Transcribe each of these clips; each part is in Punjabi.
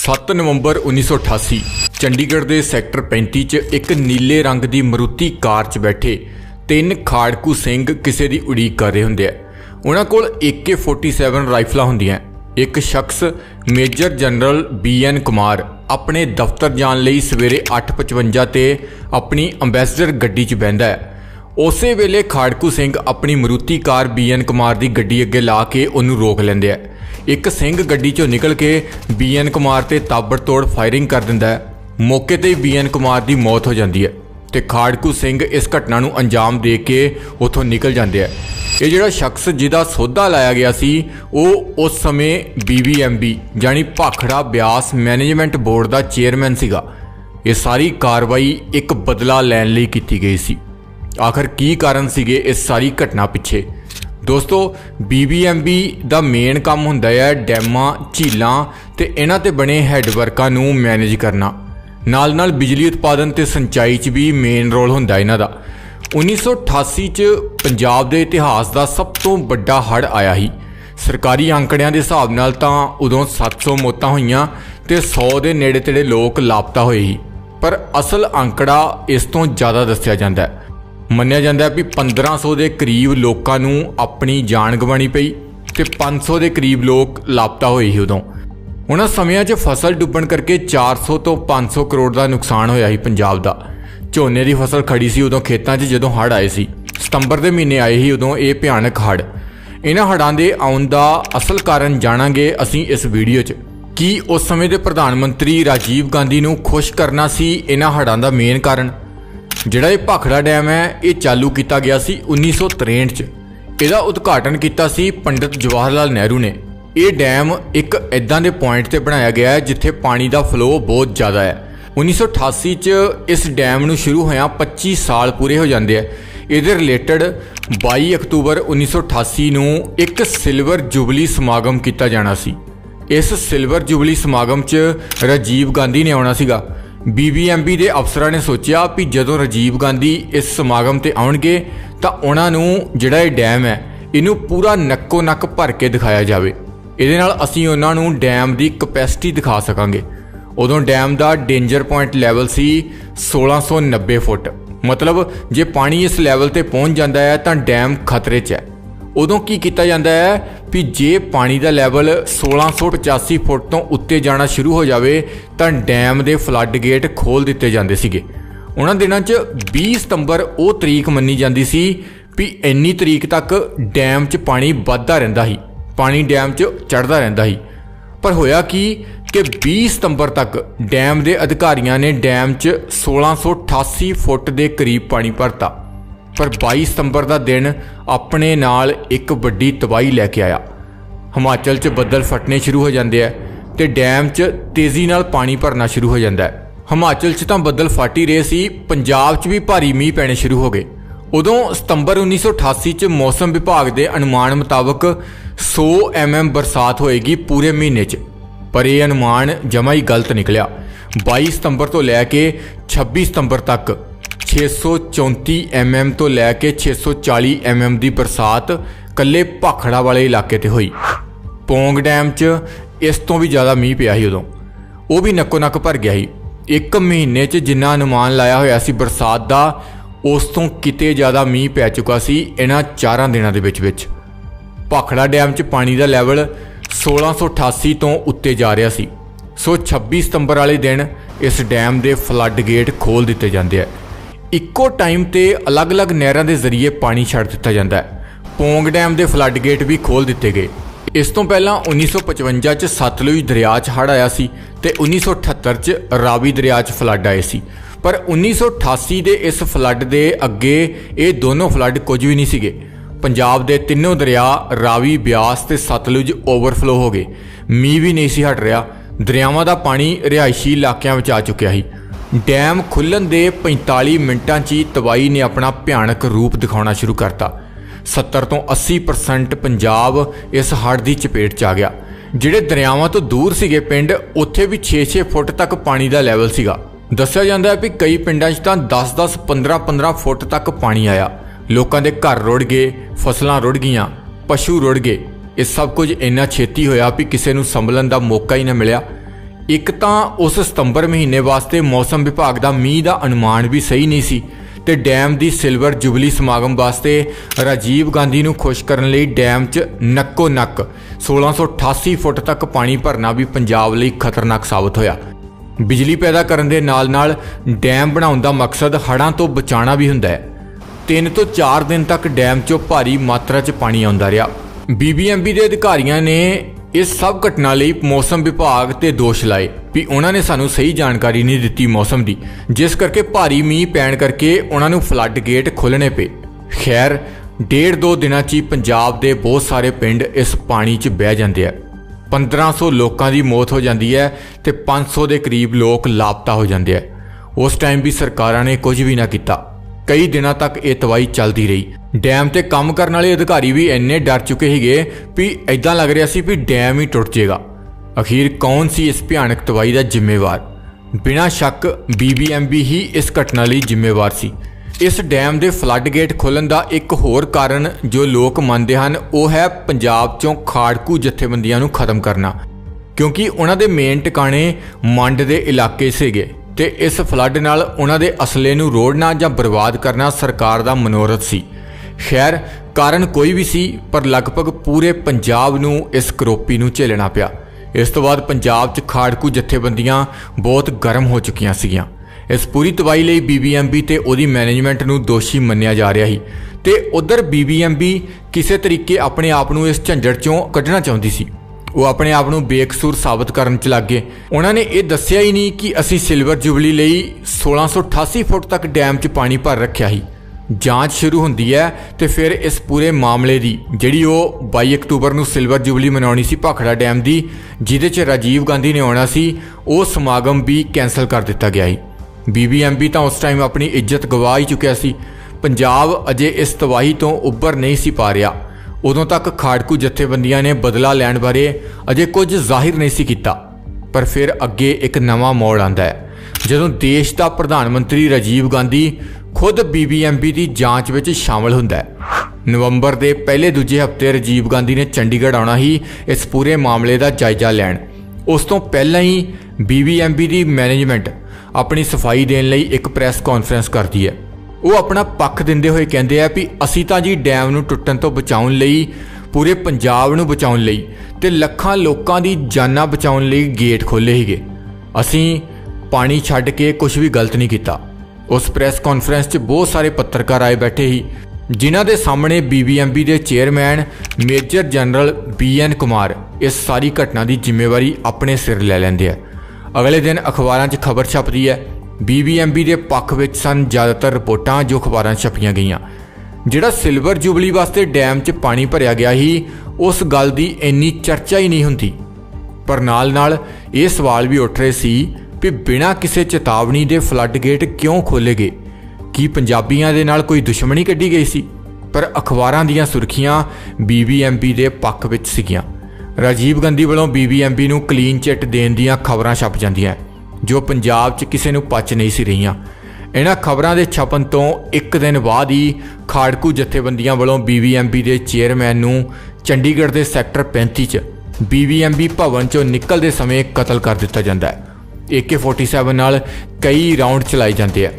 7 ਨਵੰਬਰ 1988 ਚੰਡੀਗੜ੍ਹ ਦੇ ਸੈਕਟਰ 35 'ਚ ਇੱਕ ਨੀਲੇ ਰੰਗ ਦੀ ਮਰੂਤੀ ਕਾਰ 'ਚ ਬੈਠੇ ਤਿੰਨ ਖਾੜਕੂ ਸਿੰਘ ਕਿਸੇ ਦੀ ਉਡੀਕ ਕਰ ਰਹੇ ਹੁੰਦੇ ਆ। ਉਹਨਾਂ ਕੋਲ AK47 ਰਾਈਫਲਾਂ ਹੁੰਦੀਆਂ। ਇੱਕ ਸ਼ਖਸ, ਮੇਜਰ ਜਨਰਲ ਬੀਐਨ ਕੁਮਾਰ, ਆਪਣੇ ਦਫ਼ਤਰ ਜਾਣ ਲਈ ਸਵੇਰੇ 8:55 ਤੇ ਆਪਣੀ ਅੰਬੈਸਡਰ ਗੱਡੀ 'ਚ ਬਹਿੰਦਾ ਹੈ। ਉਸੇ ਵੇਲੇ ਖਾੜਕੂ ਸਿੰਘ ਆਪਣੀ Maruti car B N Kumar ਦੀ ਗੱਡੀ ਅੱਗੇ ਲਾ ਕੇ ਉਹਨੂੰ ਰੋਕ ਲੈਂਦੇ ਆ। ਇੱਕ ਸਿੰਘ ਗੱਡੀ ਚੋਂ ਨਿਕਲ ਕੇ ਬੀਐਨ ਕੁਮਾਰ ਤੇ ਤਾਬੜਤੋੜ ਫਾਇਰਿੰਗ ਕਰ ਦਿੰਦਾ ਹੈ। ਮੌਕੇ ਤੇ ਹੀ ਬੀਐਨ ਕੁਮਾਰ ਦੀ ਮੌਤ ਹੋ ਜਾਂਦੀ ਹੈ ਤੇ ਖਾੜਕੂ ਸਿੰਘ ਇਸ ਘਟਨਾ ਨੂੰ ਅੰਜਾਮ ਦੇ ਕੇ ਉੱਥੋਂ ਨਿਕਲ ਜਾਂਦੇ ਆ ਇਹ ਜਿਹੜਾ ਸ਼ਖਸ ਜਿਹਦਾ ਸੌਦਾ ਲਾਇਆ ਗਿਆ ਸੀ, ਉਹ ਉਸ ਸਮੇਂ ਬੀਬੀਐਮਬੀ ਯਾਨੀ ਭਾਖੜਾ ਬਿਆਸ ਮੈਨੇਜਮੈਂਟ ਬੋਰਡ ਦਾ ਚੇਅਰਮੈਨ ਸੀਗਾ। ਇਹ ਸਾਰੀ ਕਾਰਵਾਈ ਇੱਕ ਬਦਲਾ ਲੈਣ ਲਈ ਕੀਤੀ ਗਈ ਸੀ। ਆਖਰ ਕੀ ਕਾਰਨ ਸੀਗੇ ਇਸ ਸਾਰੀ ਘਟਨਾ ਪਿੱਛੇ? ਦੋਸਤੋ ਬੀਬੀਐਮਬੀ ਦਾ ਮੇਨ ਕੰਮ ਹੁੰਦਾ ਹੈ ਡੈਮਾਂ, ਝੀਲਾਂ ਤੇ ਇਹਨਾਂ ਤੇ ਬਣੇ ਹੈੱਡਵਰਕਾਂ ਨੂੰ ਮੈਨੇਜ ਕਰਨਾ। ਨਾਲ ਨਾਲ ਬਿਜਲੀ ਉਤਪਾਦਨ ਤੇ ਸਿੰਚਾਈ 'ਚ ਵੀ ਮੇਨ ਰੋਲ ਹੁੰਦਾ ਇਹਨਾਂ ਦਾ। 1988 'ਚ ਪੰਜਾਬ ਦੇ ਇਤਿਹਾਸ ਦਾ ਸਭ ਤੋਂ ਵੱਡਾ ਹੜ੍ਹ ਆਇਆ ਸੀ। ਸਰਕਾਰੀ ਅੰਕੜਿਆਂ ਦੇ ਹਿਸਾਬ ਨਾਲ ਤਾਂ ਉਦੋਂ 700 ਮੌਤਾਂ ਹੋਈਆਂ ਤੇ 100 ਦੇ ਨੇੜੇ ਤੇੜੇ ਲੋਕ ਲਾਪਤਾ ਹੋਏ ਸੀ। ਪਰ ਅਸਲ ਅੰਕੜਾ ਇਸ ਤੋਂ ਜ਼ਿਆਦਾ ਦੱਸਿਆ ਜਾਂਦਾ ਹੈ। ਮੰਨਿਆ ਜਾਂਦਾ ਹੈ ਵੀ 1500 ਦੇ ਕਰੀਬ ਲੋਕਾਂ ਨੂੰ ਆਪਣੀ ਜਾਨ ਗਵਾਣੀ ਪਈ ਤੇ 500 ਦੇ ਕਰੀਬ ਲੋਕ ਲਾਪਤਾ ਹੋਏ ਸੀ ਉਦੋਂ। ਉਹਨਾਂ ਸਮਿਆਂ 'ਚ ਫਸਲ ਡੁੱਬਣ ਕਰਕੇ 400 ਤੋਂ 500 ਕਰੋੜ ਦਾ ਨੁਕਸਾਨ ਹੋਇਆ ਸੀ ਪੰਜਾਬ ਦਾ। ਝੋਨੇ ਦੀ ਫਸਲ ਖੜੀ ਸੀ ਉਦੋਂ ਖੇਤਾਂ 'ਚ ਜਦੋਂ ਹੜ੍ਹ ਆਏ ਸੀ। ਸਤੰਬਰ ਦੇ ਮਹੀਨੇ ਆਏ ਸੀ ਉਦੋਂ ਇਹ ਭਿਆਨਕ ਹੜ੍ਹ। ਇਹਨਾਂ ਹੜ੍ਹਾਂ ਦੇ ਆਉਣ ਦਾ ਅਸਲ ਕਾਰਨ ਜਾਣਾਂਗੇ ਅਸੀਂ ਇਸ ਵੀਡੀਓ 'ਚ। ਕੀ ਉਸ ਸਮੇਂ ਦੇ ਪ੍ਰਧਾਨ ਮੰਤਰੀ ਰਾਜੀਵ ਗਾਂਧੀ ਨੂੰ ਖੁਸ਼ ਕਰਨਾ ਸੀ ਇਹਨਾਂ ਹੜ੍ਹਾਂ ਦਾ ਮੇਨ ਕਾਰਨ? ਜਿਹੜਾ ਇਹ ਭਾਖੜਾ ਡੈਮ ਹੈ, ਇਹ ਚਾਲੂ ਕੀਤਾ ਗਿਆ ਸੀ 1963 ਚ। ਇਹਦਾ ਉਦਘਾਟਨ ਕੀਤਾ ਸੀ ਪੰਡਿਤ ਜਵਾਹਰ ਲਾਲ ਨਹਿਰੂ ਨੇ। ਇਹ ਡੈਮ ਇੱਕ ਇਦਾਂ ਦੇ ਪੁਆਇੰਟ ਤੇ ਬਣਾਇਆ ਗਿਆ ਹੈ, ਜਿੱਥੇ ਪਾਣੀ ਦਾ ਫਲੋ ਬਹੁਤ ਜ਼ਿਆਦਾ ਹੈ। 1988 ਚ ਇਸ ਡੈਮ ਨੂੰ ਸ਼ੁਰੂ ਹੋਇਆ 25 ਸਾਲ ਪੂਰੇ ਹੋ ਜਾਂਦੇ ਆ। ਇਹਦੇ ਰਿਲੇਟਡ 22 ਅਕਤੂਬਰ 1988 ਨੂੰ ਇੱਕ ਸਿਲਵਰ ਜੁਬਲੀ ਸਮਾਗਮ ਕੀਤਾ ਜਾਣਾ ਸੀ। ਇਸ ਸਿਲਵਰ ਜੁਬਲੀ ਸਮਾਗਮ 'ਚ ਰਾਜੀਵ ਗਾਂਧੀ ਨੇ ਆਉਣਾ ਸੀਗਾ। ਬੀਬੀਐਮਬੀ ਦੇ ਅਫਸਰਾਂ ਨੇ ਸੋਚਿਆ ਵੀ ਜਦੋਂ ਰਾਜੀਵ ਗਾਂਧੀ ਇਸ ਸਮਾਗਮ ਤੇ ਆਉਣਗੇ ਤਾਂ ਉਹਨਾਂ ਨੂੰ ਜਿਹੜਾ ਇਹ ਡੈਮ ਹੈ, ਇਹਨੂੰ ਪੂਰਾ ਨੱਕੋ ਨੱਕ ਭਰ ਕੇ ਦਿਖਾਇਆ ਜਾਵੇ। ਇਹਦੇ ਨਾਲ ਅਸੀਂ ਉਹਨਾਂ ਨੂੰ ਡੈਮ ਦੀ ਕਪੈਸਿਟੀ ਦਿਖਾ ਸਕਾਂਗੇ। ਉਦੋਂ ਡੈਮ ਦਾ ਡੇਂਜਰ ਪੁਆਇੰਟ ਲੈਵਲ ਸੀ 1690 ਫੁੱਟ। ਮਤਲਬ ਜੇ ਪਾਣੀ ਇਸ ਲੈਵਲ ਤੇ ਪਹੁੰਚ ਜਾਂਦਾ ਹੈ ਤਾਂ ਡੈਮ ਖਤਰੇ 'ਚ ਹੈ। ਉਦੋਂ ਕੀ ਕੀਤਾ ਜਾਂਦਾ ਹੈ ਵੀ ਜੇ ਪਾਣੀ ਦਾ ਲੈਵਲ 1685 ਫੁੱਟ ਤੋਂ ਉੱਤੇ ਜਾਣਾ ਸ਼ੁਰੂ ਹੋ ਜਾਵੇ, ਤਾਂ ਡੈਮ ਦੇ ਫਲੱਡ ਗੇਟ ਖੋਲ ਦਿੱਤੇ ਜਾਂਦੇ ਸੀਗੇ। ਉਹਨਾਂ ਦਿਨਾਂ 'ਚ 20 ਸਤੰਬਰ ਉਹ ਤਰੀਕ ਮੰਨੀ ਜਾਂਦੀ ਸੀ ਵੀ ਇੰਨੀ ਤਰੀਕ ਤੱਕ ਡੈਮ 'ਚ ਪਾਣੀ ਵੱਧਦਾ ਰਹਿੰਦਾ ਸੀ, ਪਾਣੀ ਡੈਮ 'ਚ ਚੜਦਾ ਰਹਿੰਦਾ ਸੀ। ਪਰ ਹੋਇਆ ਕੀ ਕਿ 20 ਸਤੰਬਰ ਤੱਕ ਡੈਮ ਦੇ ਅਧਿਕਾਰੀਆਂ ਨੇ ਡੈਮ 'ਚ 1688 ਫੁੱਟ ਦੇ ਕਰੀਬ ਪਾਣੀ ਭਰਤਾ। ਪਰ 22 ਸਤੰਬਰ ਦਾ ਦਿਨ ਆਪਣੇ ਨਾਲ ਇੱਕ ਵੱਡੀ ਤਬਾਹੀ ਲੈ ਕੇ ਆਇਆ। ਹਿਮਾਚਲ 'ਚ ਬੱਦਲ ਫਟਣੇ ਸ਼ੁਰੂ ਹੋ ਜਾਂਦੇ ਆ ਤੇ ਡੈਮ 'ਚ ਤੇਜ਼ੀ ਨਾਲ ਪਾਣੀ ਭਰਨਾ ਸ਼ੁਰੂ ਹੋ ਜਾਂਦਾ ਹੈ। ਹਿਮਾਚਲ 'ਚ ਤਾਂ ਬੱਦਲ ਫਟ ਹੀ ਰਹੇ ਸੀ, ਪੰਜਾਬ 'ਚ ਵੀ ਭਾਰੀ ਮੀਂਹ ਪੈਣੇ ਸ਼ੁਰੂ ਹੋ ਗਏ। ਉਦੋਂ ਸਤੰਬਰ 1988 'ਚ ਮੌਸਮ ਵਿਭਾਗ ਦੇ ਅਨੁਮਾਨ ਮੁਤਾਬਕ 100 ਐਮਐਮ ਬਰਸਾਤ ਹੋਏਗੀ ਪੂਰੇ ਮਹੀਨੇ 'ਚ। ਪਰ ਇਹ ਅਨੁਮਾਨ ਜਮਾ ਹੀ ਗਲਤ ਨਿਕਲਿਆ। 22 ਸਤੰਬਰ ਤੋਂ ਲੈ ਕੇ 26 ਸਤੰਬਰ ਤੱਕ 634 ਐਮਐਮ ਤੋਂ ਲੈ ਕੇ 640 ਐਮਐਮ ਦੀ ਬਰਸਾਤ ਕੱਲੇ ਭਾਖੜਾ ਵਾਲੇ ਇਲਾਕੇ ਤੇ ਹੋਈ। ਪੌਂਗ ਡੈਮ 'ਚ ਇਸ ਤੋਂ ਵੀ ਜ਼ਿਆਦਾ ਮੀਂਹ ਪਿਆ ਸੀ ਉਦੋਂ। ਉਹ ਵੀ ਨੱਕੋ ਨੱਕ ਭਰ ਗਿਆ ਸੀ। ਇੱਕ ਮਹੀਨੇ 'ਚ ਜਿੰਨਾ ਅਨੁਮਾਨ ਲਾਇਆ ਹੋਇਆ ਸੀ ਬਰਸਾਤ ਦਾ, ਉਸ ਤੋਂ ਕਿਤੇ ਜ਼ਿਆਦਾ ਮੀਂਹ ਪੈ ਚੁੱਕਾ ਸੀ ਇਹਨਾਂ ਚਾਰਾਂ ਦਿਨਾਂ ਦੇ ਵਿੱਚ ਵਿੱਚ। ਭਾਖੜਾ ਡੈਮ 'ਚ ਪਾਣੀ ਦਾ ਲੈਵਲ 1688 ਤੋਂ ਉੱਤੇ ਜਾ ਰਿਹਾ ਸੀ। ਸੋ 26 ਸਤੰਬਰ ਵਾਲੇ ਦਿਨ ਇਸ ਡੈਮ ਦੇ ਫਲੱਡ ਗੇਟ ਖੋਲ ਦਿੱਤੇ ਜਾਂਦੇ ਆ। ਇੱਕੋ ਟਾਈਮ ਤੇ ਅਲੱਗ-ਅਲੱਗ ਨਹਿਰਾਂ ਦੇ ਜ਼ਰੀਏ ਪਾਣੀ ਛੱਡ ਦਿੱਤਾ ਜਾਂਦਾ ਹੈ। ਪੌਂਗ ਡੈਮ ਦੇ ਫਲੱਡ ਗੇਟ ਵੀ ਖੋਲ ਦਿੱਤੇ ਗਏ। ਇਸ ਤੋਂ ਪਹਿਲਾਂ 1955 ਚ ਸਤਲੁਜ ਦਰਿਆ 'ਚ ਹੜ੍ਹ ਆਇਆ ਸੀ ਤੇ 1978 ਚ ਰਾਵੀ ਦਰਿਆ 'ਚ ਫਲੱਡ ਆਏ ਸੀ। ਪਰ 1988 ਦੇ ਇਸ ਫਲੱਡ ਦੇ ਅੱਗੇ ਇਹ ਦੋਨੋਂ ਫਲੱਡ ਕੁਝ ਵੀ ਨਹੀਂ ਸੀਗੇ। ਪੰਜਾਬ ਦੇ ਤਿੰਨੋਂ ਦਰਿਆ, ਰਾਵੀ, ਬਿਆਸ ਤੇ ਸਤਲੁਜ ਓਵਰਫਲੋ ਹੋ ਗਏ। ਮੀਂਹ ਵੀ ਨਹੀਂ ਸੀ ਹਟ ਰਿਹਾ। ਦਰਿਆਵਾਂ ਦਾ ਪਾਣੀ ਰਿਹਾਇਸ਼ੀ ਇਲਾਕਿਆਂ ਵਿੱਚ ਆ ਚੁੱਕਿਆ ਸੀ। ਡੈਮ ਖੁੱਲਣ ਦੇ 45 ਮਿੰਟਾਂ 'ਚ ਹੀ ਤਬਾਈ ਨੇ ਆਪਣਾ ਭਿਆਨਕ ਰੂਪ ਦਿਖਾਉਣਾ ਸ਼ੁਰੂ ਕਰਤਾ। 70 ਤੋਂ 80% ਪੰਜਾਬ ਇਸ ਹੜ੍ਹ ਦੀ ਚਪੇਟ 'ਚ ਆ ਗਿਆ। ਜਿਹੜੇ ਦਰਿਆਵਾਂ ਤੋਂ ਦੂਰ ਸੀਗੇ ਪਿੰਡ, ਉੱਥੇ ਵੀ 6-6 ਫੁੱਟ ਤੱਕ ਪਾਣੀ ਦਾ ਲੈਵਲ ਸੀਗਾ। ਦੱਸਿਆ ਜਾਂਦਾ ਹੈ ਵੀ ਕਈ ਪਿੰਡਾਂ 'ਚ ਤਾਂ 10-10 15-15 ਫੁੱਟ ਤੱਕ ਪਾਣੀ ਆਇਆ। ਲੋਕਾਂ ਦੇ ਘਰ ਰੁੜ ਗਏ, ਫਸਲਾਂ ਰੁੜ ਗਈਆਂ, ਪਸ਼ੂ ਰੁੜ ਗਏ। ਇਹ ਸਭ ਕੁਝ ਇੰਨਾ ਛੇਤੀ ਹੋਇਆ ਵੀ ਕਿਸੇ ਨੂੰ ਸੰਭਲਣ ਦਾ ਮੌਕਾ ਹੀ ਨਾ ਮਿਲਿਆ। ਇੱਕ ਤਾਂ ਉਸ ਸਤੰਬਰ ਮਹੀਨੇ ਵਾਸਤੇ ਮੌਸਮ ਵਿਭਾਗ ਦਾ ਮੀਂਹ ਦਾ ਅਨੁਮਾਨ ਵੀ ਸਹੀ ਨਹੀਂ ਸੀ ਤੇ ਡੈਮ ਦੀ ਸਿਲਵਰ ਜੁਬਲੀ ਸਮਾਗਮ ਵਾਸਤੇ ਰਾਜੀਵ ਗਾਂਧੀ ਨੂੰ ਖੁਸ਼ ਕਰਨ ਲਈ ਡੈਮ 'ਚ ਨੱਕੋ ਨੱਕ 1688 ਫੁੱਟ ਤੱਕ ਪਾਣੀ ਭਰਨਾ ਵੀ ਪੰਜਾਬ ਲਈ ਖਤਰਨਾਕ ਸਾਬਤ ਹੋਇਆ। ਬਿਜਲੀ ਪੈਦਾ ਕਰਨ ਦੇ ਨਾਲ-ਨਾਲ ਡੈਮ ਬਣਾਉਣ ਦਾ ਮਕਸਦ ਹੜ੍ਹਾਂ ਤੋਂ ਬਚਾਉਣਾ ਵੀ ਹੁੰਦਾ ਹੈ। ਤਿੰਨ ਤੋਂ 4 ਦਿਨ ਤੱਕ ਡੈਮ 'ਚੋਂ ਭਾਰੀ ਮਾਤਰਾ 'ਚ ਪਾਣੀ ਆਉਂਦਾ ਰਿਹਾ। ਬੀਬੀਐਮਬੀ ਦੇ ਅਧਿਕਾਰੀਆਂ ਨੇ ਇਸ ਸਭ ਘਟਨਾ ਲਈ ਮੌਸਮ ਵਿਭਾਗ ਤੇ ਦੋਸ਼ ਲਾਏ ਵੀ ਉਹਨਾਂ ਨੇ ਸਾਨੂੰ ਸਹੀ ਜਾਣਕਾਰੀ ਨਹੀਂ ਦਿੱਤੀ ਮੌਸਮ ਦੀ, ਜਿਸ ਕਰਕੇ ਭਾਰੀ ਮੀਂਹ ਪੈਣ ਕਰਕੇ ਉਹਨਾਂ ਨੂੰ ਫਲੱਡ ਗੇਟ ਖੋਲ੍ਹਣੇ ਪਏ। ਖੈਰ, ਡੇਢ ਦੋ ਦਿਨਾਂ 'ਚ ਹੀ ਪੰਜਾਬ ਦੇ ਬਹੁਤ ਸਾਰੇ ਪਿੰਡ ਇਸ ਪਾਣੀ 'ਚ ਬਹਿ ਜਾਂਦੇ ਆ। 1500 ਲੋਕਾਂ ਦੀ ਮੌਤ ਹੋ ਜਾਂਦੀ ਹੈ ਤੇ 500 ਦੇ ਕਰੀਬ ਲੋਕ ਲਾਪਤਾ ਹੋ ਜਾਂਦੇ ਆ। ਉਸ ਟਾਈਮ ਵੀ ਸਰਕਾਰਾਂ ਨੇ ਕੁਝ ਵੀ ਨਾ ਕੀਤਾ। ਕਈ ਦਿਨਾਂ ਤੱਕ ਇਹ ਤਵਾਈ ਚੱਲਦੀ ਰਹੀ। ਡੈਮ ਤੇ ਕੰਮ ਕਰਨ ਵਾਲੇ ਅਧਿਕਾਰੀ ਵੀ ਇੰਨੇ ਡਰ ਚੁੱਕੇ ਸੀਗੇ ਵੀ ਐਦਾਂ ਲੱਗ ਰਿਹਾ ਸੀ ਵੀ ਡੈਮ ਹੀ ਟੁੱਟ ਜਾਏਗਾ। ਅਖੀਰ ਕੌਣ ਸੀ ਇਸ ਭਿਆਨਕ ਤਵਾਈ ਦਾ ਜ਼ਿੰਮੇਵਾਰ? ਬਿਨਾਂ ਸ਼ੱਕ ਬੀਬੀਐਮਬੀ ਹੀ ਇਸ ਘਟਨਾ ਲਈ ਜ਼ਿੰਮੇਵਾਰ ਸੀ। ਇਸ ਡੈਮ ਦੇ ਫਲੱਡ ਗੇਟ ਖੋਲਣ ਦਾ ਇੱਕ ਹੋਰ ਕਾਰਨ ਜੋ ਲੋਕ ਮੰਨਦੇ ਹਨ, ਉਹ ਹੈ ਪੰਜਾਬ ਚੋਂ ਖਾੜਕੂ ਜਥੇਬੰਦੀਆਂ ਨੂੰ ਖਤਮ ਕਰਨਾ। ਕਿਉਂਕਿ ਉਹਨਾਂ ਦੇ ਮੇਨ ਟਿਕਾਣੇ ਮੰਡ ਦੇ ਇਲਾਕੇ ਸੀਗੇ। ਤੇ ਇਸ ਫਲੱਡ ਨਾਲ ਉਹਨਾਂ ਦੇ ਅਸਲੇ ਨੂੰ ਰੋੜਨਾ ਜਾਂ ਬਰਬਾਦ ਕਰਨਾ ਸਰਕਾਰ ਦਾ ਮਨੋਰਥ ਸੀ। ਖੈਰ, ਕਾਰਨ ਕੋਈ ਵੀ ਸੀ, ਪਰ ਲਗਭਗ ਪੂਰੇ ਪੰਜਾਬ ਨੂੰ ਇਸ ਕਰੋਪੀ ਨੂੰ ਝੇਲਣਾ ਪਿਆ। ਇਸ ਤੋਂ ਬਾਅਦ ਪੰਜਾਬ 'ਚ ਖਾੜਕੂ ਜਥੇਬੰਦੀਆਂ ਬਹੁਤ ਗਰਮ ਹੋ ਚੁੱਕੀਆਂ ਸੀਗੀਆਂ। ਇਸ ਪੂਰੀ ਤਬਾਹੀ ਲਈ ਬੀਬੀਐਮਬੀ ਤੇ ਉਹਦੀ ਮੈਨੇਜਮੈਂਟ ਨੂੰ ਦੋਸ਼ੀ ਮੰਨਿਆ ਜਾ ਰਿਹਾ ਸੀ। ਤੇ ਉਧਰ ਬੀਬੀਐਮਬੀ ਕਿਸੇ ਤਰੀਕੇ ਆਪਣੇ ਆਪ ਨੂੰ ਇਸ ਝੰਜੜ 'ਚੋਂ ਕੱਢਣਾ ਚਾਹੁੰਦੀ ਸੀ। ਉਹ ਆਪਣੇ ਆਪ ਨੂੰ ਬੇਕਸੂਰ ਸਾਬਤ ਕਰਨ ਚ ਲੱਗੇ ਉਹਨਾਂ ਨੇ ਇਹ ਦੱਸਿਆ ਹੀ ਨਹੀਂ ਕਿ ਅਸੀਂ ਸਿਲਵਰ ਜੁਬਲੀ ਲਈ 1688 ਫੁੱਟ ਤੱਕ ਡੈਮ 'ਚ ਪਾਣੀ ਭਰ ਰੱਖਿਆ ਸੀ। ਜਾਂਚ ਸ਼ੁਰੂ ਹੁੰਦੀ ਹੈ ਤੇ ਫਿਰ ਇਸ ਪੂਰੇ ਮਾਮਲੇ ਦੀ, ਜਿਹੜੀ ਉਹ 22 ਅਕਤੂਬਰ ਨੂੰ ਸਿਲਵਰ ਜੁਬਲੀ ਮਨਾਉਣੀ ਸੀ ਭਾਖੜਾ ਡੈਮ ਦੀ, ਜਿਹਦੇ 'ਚ ਰਾਜੀਵ ਗਾਂਧੀ ਨੇ ਆਉਣਾ ਸੀ, ਉਹ ਸਮਾਗਮ ਵੀ ਕੈਨਸਲ ਕਰ ਦਿੱਤਾ ਗਿਆ ਸੀ। ਬੀਬੀਐਮਬੀ ਤਾਂ ਉਸ ਟਾਈਮ ਆਪਣੀ ਇੱਜ਼ਤ ਗਵਾ ਹੀ ਚੁੱਕਿਆ ਸੀ। ਪੰਜਾਬ ਅਜੇ ਇਸ ਤਬਾਹੀ ਤੋਂ ਉੱਭਰ ਨਹੀਂ ਸੀ ਪਾ ਰਿਹਾ। ਉਦੋਂ ਤੱਕ ਖਾੜਕੂ ਜਥੇਬੰਦੀਆਂ ਨੇ ਬਦਲਾ ਲੈਣ ਬਾਰੇ ਅਜੇ ਕੁਝ ਜ਼ਾਹਿਰ ਨਹੀਂ ਸੀ ਕੀਤਾ, ਪਰ ਫਿਰ ਅੱਗੇ ਇੱਕ ਨਵਾਂ ਮੋੜ ਆਂਦਾ ਹੈ, ਜਦੋਂ ਦੇਸ਼ ਦਾ ਪ੍ਰਧਾਨ ਮੰਤਰੀ ਰਾਜੀਵ ਗਾਂਧੀ ਖੁਦ ਬੀਬੀਐਮਬੀ ਦੀ ਜਾਂਚ ਵਿੱਚ ਸ਼ਾਮਲ ਹੁੰਦਾ ਹੈ। ਨਵੰਬਰ ਦੇ ਪਹਿਲੇ ਦੂਜੇ ਹਫ਼ਤੇ ਰਾਜੀਵ ਗਾਂਧੀ ਨੇ ਚੰਡੀਗੜ੍ਹ ਆਉਣਾ ਹੀ ਇਸ ਪੂਰੇ ਮਾਮਲੇ ਦਾ ਜਾਇਜ਼ਾ ਲੈਣ। ਉਸ ਤੋਂ ਪਹਿਲਾਂ ਹੀ ਬੀਬੀਐਮਬੀ ਦੀ ਮੈਨੇਜਮੈਂਟ ਆਪਣੀ ਸਫ਼ਾਈ ਦੇਣ ਲਈ ਇੱਕ ਪ੍ਰੈਸ ਕਾਨਫਰੰਸ ਕਰਦੀ ਹੈ। ਉਹ ਆਪਣਾ ਪੱਖ ਦਿੰਦੇ ਹੋਏ ਕਹਿੰਦੇ ਆ ਵੀ ਅਸੀਂ ਤਾਂ ਜੀ ਡੈਮ ਨੂੰ ਟੁੱਟਣ ਤੋਂ ਬਚਾਉਣ ਲਈ, ਪੂਰੇ ਪੰਜਾਬ ਨੂੰ ਬਚਾਉਣ ਲਈ ਤੇ ਲੱਖਾਂ ਲੋਕਾਂ ਦੀ ਜਾਨਾਂ ਬਚਾਉਣ ਲਈ ਗੇਟ ਖੋਲੇ ਹੀਗੇ ਅਸੀਂ ਪਾਣੀ ਛੱਡ ਕੇ ਕੁਝ ਵੀ ਗਲਤ ਨਹੀਂ ਕੀਤਾ। ਉਸ ਪ੍ਰੈਸ ਕਾਨਫਰੰਸ 'ਚ ਬਹੁਤ ਸਾਰੇ ਪੱਤਰਕਾਰ ਆਏ ਬੈਠੇ ਸੀ, ਜਿਨ੍ਹਾਂ ਦੇ ਸਾਹਮਣੇ ਬੀਬੀਐਮਬੀ ਦੇ chairman, major general BN Kumar ਇਸ ਸਾਰੀ ਘਟਨਾ ਦੀ ਜ਼ਿੰਮੇਵਾਰੀ ਆਪਣੇ ਸਿਰ ਲੈ ਲੈਂਦੇ ਆ। ਅਗਲੇ ਦਿਨ ਅਖਬਾਰਾਂ 'ਚ ਖਬਰ ਛਪਦੀ ਹੈ ਬੀਬੀਐਮਬੀ ਦੇ ਪੱਖ ਵਿੱਚ ਸਨ ਜ਼ਿਆਦਾਤਰ ਰਿਪੋਰਟਾਂ ਜੋ ਖਬਰਾਂ ਛਪੀਆਂ ਗਈਆਂ। ਜਿਹੜਾ ਸਿਲਵਰ ਜੁਬਲੀ ਵਾਸਤੇ ਡੈਮ 'ਚ ਪਾਣੀ ਭਰਿਆ ਗਿਆ ਸੀ, ਉਸ ਗੱਲ ਦੀ ਇੰਨੀ ਚਰਚਾ ਹੀ ਨਹੀਂ ਹੁੰਦੀ। ਪਰ ਨਾਲ-ਨਾਲ ਇਹ ਸਵਾਲ ਵੀ ਉੱਠ ਰਹੇ ਸੀ ਕਿ ਬਿਨਾਂ ਕਿਸੇ ਚੇਤਾਵਨੀ ਦੇ ਫਲੱਡ ਗੇਟ ਕਿਉਂ ਖੋਲੇ ਗਏ? ਕੀ ਪੰਜਾਬੀਆਂ ਦੇ ਨਾਲ ਕੋਈ ਦੁਸ਼ਮਣੀ ਕੱਢੀ ਗਈ ਸੀ? ਪਰ ਅਖਬਾਰਾਂ ਦੀਆਂ ਸੁਰਖੀਆਂ ਬੀਬੀਐਮਬੀ ਦੇ ਪੱਖ ਵਿੱਚ ਸੀਗੀਆਂ। ਰਾਜੀਵ ਗਾਂਧੀ ਵੱਲੋਂ ਬੀਬੀਐਮਬੀ ਨੂੰ ਕਲੀਨ ਚਿੱਟ ਦੇਣ ਦੀਆਂ ਖਬਰਾਂ ਛਪ ਜਾਂਦੀਆਂ। ਜੋ ਪੰਜਾਬ 'ਚ ਕਿਸੇ ਨੂੰ ਪਚ ਨਹੀਂ ਸੀ ਰਹੀਆਂ। ਇਹਨਾਂ ਖਬਰਾਂ ਦੇ ਛਪਣ ਤੋਂ ਇੱਕ ਦਿਨ ਬਾਅਦ ਹੀ ਖਾੜਕੂ ਜਥੇਬੰਦੀਆਂ ਵੱਲੋਂ ਬੀਬੀਐਮਬੀ ਦੇ ਚੇਅਰਮੈਨ ਨੂੰ ਚੰਡੀਗੜ੍ਹ ਦੇ ਸੈਕਟਰ 35 'ਚ ਬੀਬੀਐਮਬੀ ਭਵਨ 'ਚੋਂ ਨਿਕਲਦੇ ਸਮੇਂ ਕਤਲ ਕਰ ਦਿੱਤਾ ਜਾਂਦਾ ਹੈ। AK47 ਨਾਲ ਕਈ ਰਾਉਂਡ ਚਲਾਏ ਜਾਂਦੇ ਆ।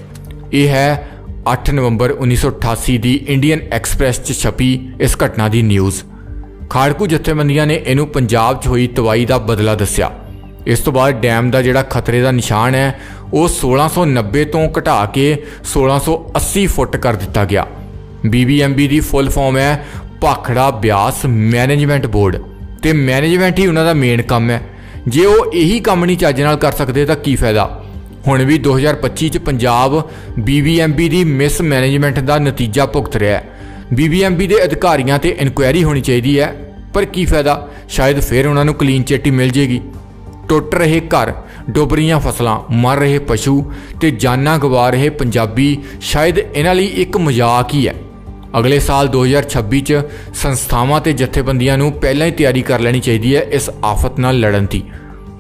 ਇਹ ਹੈ 8 ਨਵੰਬਰ 1988 ਦੀ ਇੰਡੀਅਨ ਐਕਸਪ੍ਰੈਸ 'ਚ ਛਪੀ ਇਸ ਘਟਨਾ ਦੀ ਨਿਊਜ਼। ਖਾੜਕੂ ਜਥੇਬੰਦੀਆਂ ਨੇ ਇਹਨੂੰ ਪੰਜਾਬ 'ਚ ਹੋਈ ਤਵਾਈ ਦਾ ਬਦਲਾ ਦੱਸਿਆ। ਇਸ ਤੋਂ ਬਾਅਦ ਡੈਮ ਦਾ ਜਿਹੜਾ ਖਤਰੇ ਦਾ ਨਿਸ਼ਾਨ ਹੈ, ਉਹ 1690 ਤੋਂ ਘਟਾ ਕੇ 1680 ਫੁੱਟ ਕਰ ਦਿੱਤਾ ਗਿਆ। ਬੀਬੀਐਮਬੀ ਦੀ ਫੁੱਲ ਫਾਰਮ ਹੈ ਭਾਖੜਾ ਬਿਆਸ ਮੈਨੇਜਮੈਂਟ ਬੋਰਡ। ਤੇ ਮੈਨੇਜਮੈਂਟ ਹੀ ਉਹਨਾਂ ਦਾ ਮੇਨ ਕੰਮ ਹੈ। ਜੇ ਉਹ ਇਹੀ ਕੰਮ ਨਹੀਂ ਚੱਜ ਨਾਲ ਕਰ ਸਕਦੇ ਤਾਂ ਕੀ ਫਾਇਦਾ? ਹੁਣ ਵੀ 2025 ਚ ਪੰਜਾਬ ਬੀਬੀਐਮਬੀ ਦੀ ਮਿਸ ਮੈਨੇਜਮੈਂਟ ਦਾ ਨਤੀਜਾ ਭੁਗਤ ਰਿਹਾ ਹੈ। ਬੀਬੀਐਮਬੀ ਦੇ ਅਧਿਕਾਰੀਆਂ ਤੇ ਇਨਕੁਆਇਰੀ ਹੋਣੀ ਚਾਹੀਦੀ ਹੈ, ਪਰ ਕੀ ਫਾਇਦਾ? ਸ਼ਾਇਦ ਫਿਰ ਉਹਨਾਂ ਨੂੰ ਕਲੀਨ ਚਿੱਟੀ ਮਿਲ ਜੇਗੀ। ਟੁੱਟ ਰਹੇ ਘਰ, ਡੁੱਬ ਰਹੀਆਂ ਫਸਲਾਂ, ਮਰ ਰਹੇ ਪਸ਼ੂ ਤੇ ਜਾਨਾਂ ਗਵਾ ਰਹੇ ਪੰਜਾਬੀ ਸ਼ਾਇਦ ਇਹਨਾਂ ਲਈ ਇੱਕ ਮਜ਼ਾਕ ਹੀ ਹੈ। ਅਗਲੇ ਸਾਲ 2026 ਚ ਸੰਸਥਾਵਾਂ ਤੇ ਜਥੇਬੰਦੀਆਂ ਨੂੰ ਪਹਿਲਾਂ ਹੀ ਤਿਆਰੀ ਕਰ ਲੈਣੀ ਚਾਹੀਦੀ ਹੈ ਇਸ ਆਫਤ ਨਾਲ ਲੜਨ ਦੀ।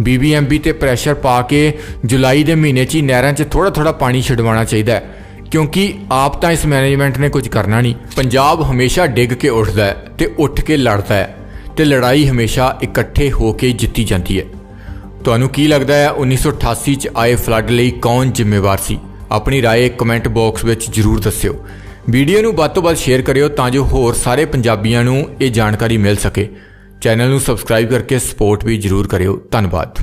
ਬੀਬੀਐਮਬੀ ਤੇ ਪ੍ਰੈਸ਼ਰ ਪਾ ਕੇ ਜੁਲਾਈ ਦੇ ਮਹੀਨੇ 'ਚ ਹੀ ਨਹਿਰਾਂ 'ਚ ਥੋੜਾ ਥੋੜਾ ਪਾਣੀ ਛਡਵਾਉਣਾ ਚਾਹੀਦਾ ਹੈ, ਕਿਉਂਕਿ ਆਪ ਤਾਂ ਇਸ ਮੈਨੇਜਮੈਂਟ ਨੇ ਕੁਝ ਕਰਨਾ ਨਹੀਂ। ਪੰਜਾਬ ਹਮੇਸ਼ਾ ਡਿੱਗ ਕੇ ਉੱਠਦਾ ਹੈ ਤੇ ਉੱਠ ਕੇ ਲੜਦਾ ਹੈ ਤੇ ਲੜਾਈ ਹਮੇਸ਼ਾ ਇਕੱਠੇ ਹੋ ਕੇ ਜਿੱਤੀ ਜਾਂਦੀ ਹੈ। ਤੁਹਾਨੂੰ ਕੀ ਲੱਗਦਾ ਹੈ 1988 ਚ ਆਏ ਫਲੱਡ ਲਈ ਕੌਣ ਜ਼ਿੰਮੇਵਾਰ ਸੀ ਆਪਣੀ رائے ਕਮੈਂਟ ਬਾਕਸ ਵਿੱਚ ਜਰੂਰ ਦੱਸਿਓ ਵੀਡੀਓ ਨੂੰ ਵੱਧ ਤੋਂ ਵੱਧ ਸ਼ੇਅਰ ਕਰਿਓ ਤਾਂ ਜੋ ਹੋਰ ਸਾਰੇ ਪੰਜਾਬੀਆਂ ਨੂੰ ਇਹ ਜਾਣਕਾਰੀ ਮਿਲ ਸਕੇ ਚੈਨਲ ਨੂੰ ਸਬਸਕ੍ਰਾਈਬ ਕਰਕੇ ਸਪੋਰਟ ਵੀ ਜਰੂਰ ਕਰਿਓ ਧੰਨਵਾਦ